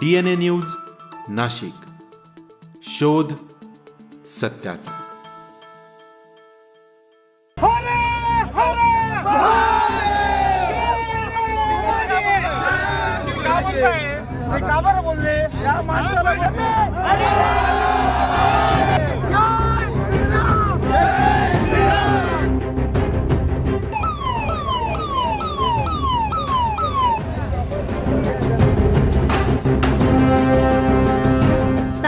D N A news Nashik. शोध सत्याचा. का बरं बोलले? या माणसाला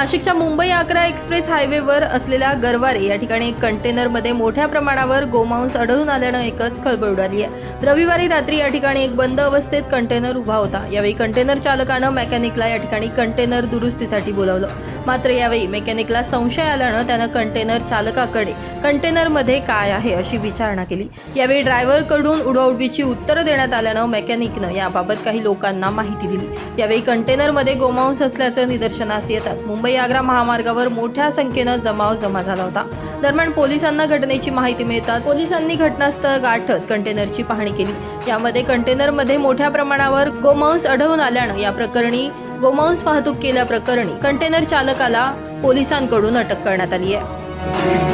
नाशिकच्या मुंबई आग्रा एक्सप्रेस हायवेवर असलेल्या गरवारे या ठिकाणी कंटेनरमध्ये मोठ्या प्रमाणावर गोमांस आढळून आल्यानं एकच खळबळ उडाली आहे. रविवारी रात्री या ठिकाणी एक बंद अवस्थेत कंटेनर उभा होता. यावेळी कंटेनर चालकानं मेकॅनिकला या ठिकाणी कंटेनर दुरुस्तीसाठी बोलावलं. मात्र यावेळी मेकॅनिकला संशय आल्यानं त्यानं कंटेनर चालकाकडे कंटेनरमध्ये काय आहे अशी विचारणा केली. यावेळी ड्रायव्हरकडून उडवाउडवीची उत्तरं देण्यात आल्यानं मेकॅनिकनं याबाबत काही लोकांना माहिती दिली. यावेळी कंटेनरमध्ये गोमांस असल्याचं निदर्शनास येतात. मुंबई आग्रा महामार्गावर मोठ्या संख्येनं जमाव जमा झाला होता. दरम्यान पोलिसांना घटनेची माहिती मिळतात पोलिसांनी घटनास्थळ गाठत कंटेनरची पाहणी केली. यामध्ये कंटेनरमध्ये मोठ्या प्रमाणावर गोमांस आढळून आल्यानं या प्रकरणी गोमांस वाहतूक केल्याप्रकरणी कंटेनर चालकाला पोलिसांकडून अटक करण्यात आली आहे.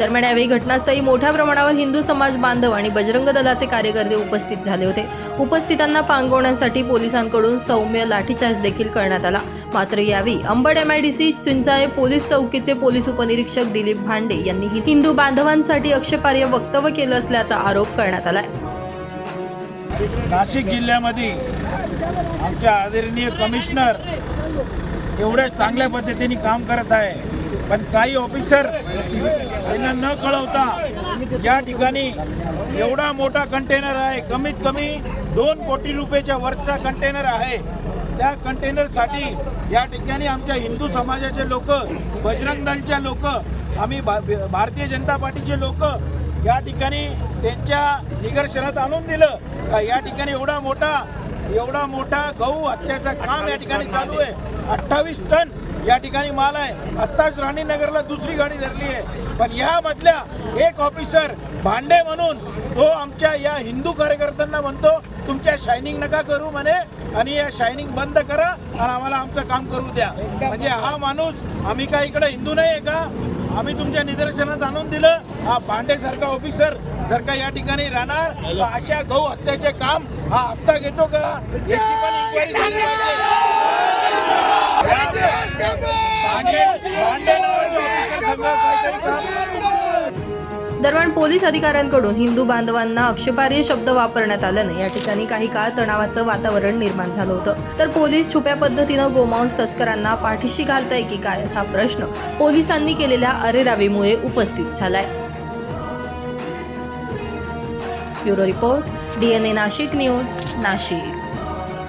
दरम्यान यावेळी घटनास्थळी मोठ्या प्रमाणावर हिंदू समाज बांधव आणि बजरंग दलाचे कार्यकर्ते उपस्थित झाले होते. उपस्थितांना पांगवण्यासाठी पोलिसांकडून सौम्य लाठीचार्ज देखील करण्यात आला. मात्र यावेळी अंबड एमआयडीसी चिंचाळे पोलीस चौकीचे पोलीस उपनिरीक्षक दिलीप भांडे यांनी हिंदू बांधवांसाठी आक्षेपार्ह वक्तव्य केलं असल्याचा आरोप करण्यात आलाय. नाशिक जिल्ह्यामध्ये आमच्या आदरणीय कमिशनर एवढ्या चांगल्या पद्धतीने काम करत आहे. पण काही ऑफिसर त्यांना न कळवता या ठिकाणी एवढा मोठा कंटेनर आहे. कमीत कमी दोन कोटी रुपयाच्या वरचा कंटेनर आहे. त्या कंटेनरसाठी या ठिकाणी आमच्या हिंदू समाजाचे लोक बजरंग दलच्या लोक आम्ही भा भारतीय जनता पार्टीचे लोक या ठिकाणी त्यांच्या निदर्शनात आणून दिलं. का या ठिकाणी एवढा मोठा एवढा मोठा गहू हत्याचं काम या ठिकाणी चालू आहे. अठ्ठावीस टन या ठिकाणी माल आहे. आत्ताच राणीनगरला दुसरी गाडी धरली आहे. पण यामधल्या एक ऑफिसर भांडे म्हणून तो आमच्या या हिंदू कार्यकर्त्यांना म्हणतो तुमच्या शायनिंग नका करू म्हणे आणि या शायनिंग बंद करा आणि आम्हाला आमचं काम करू द्या. म्हणजे हा माणूस आम्ही काय इकडे हिंदू नाही आहे का? आम्ही तुमच्या निदर्शनात आणून दिलं. हा भांडेसारखा ऑफिसर जर का या ठिकाणी राहणार तर अशा गहू हत्याचे काम हा हप्ता घेतो का? दरम्यान पोलीस अधिकाऱ्यांकडून हिंदू बांधवांना अक्षपार्य शब्द वापरण्यात आल्याने या ठिकाणी काही काळ तणावाचं वातावरण निर्माण झालं होतं. तर पोलीस छुप्या पद्धतीनं गोमांस तस्करांना पाठीशी घालताय की काय असा प्रश्न पोलिसांनी केलेल्या अरेरावीमुळे उपस्थित झालाय. Bureau report DNA Nashik news Nashik.